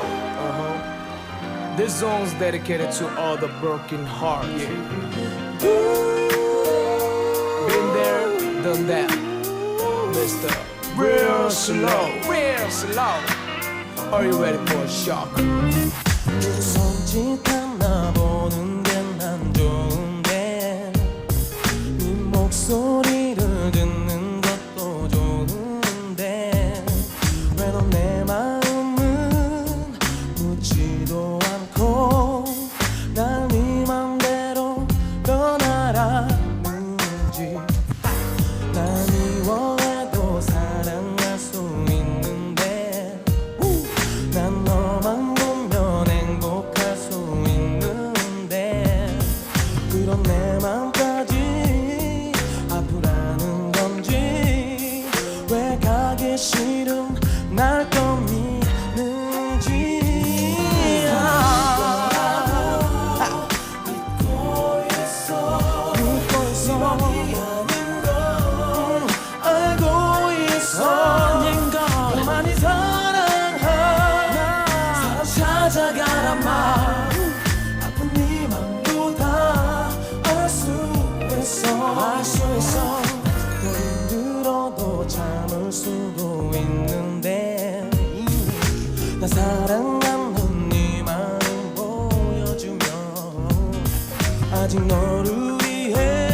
Uh-huh. This song's dedicated to all the broken hearts. Yeah. Been there, done that. Mr. Real slow. Real slow. Are you ready for a shock? you. 할수 있어 힘들어도 참을 수도 있는데 나 사랑하는 네 마음 보여주면 아직 너를 위해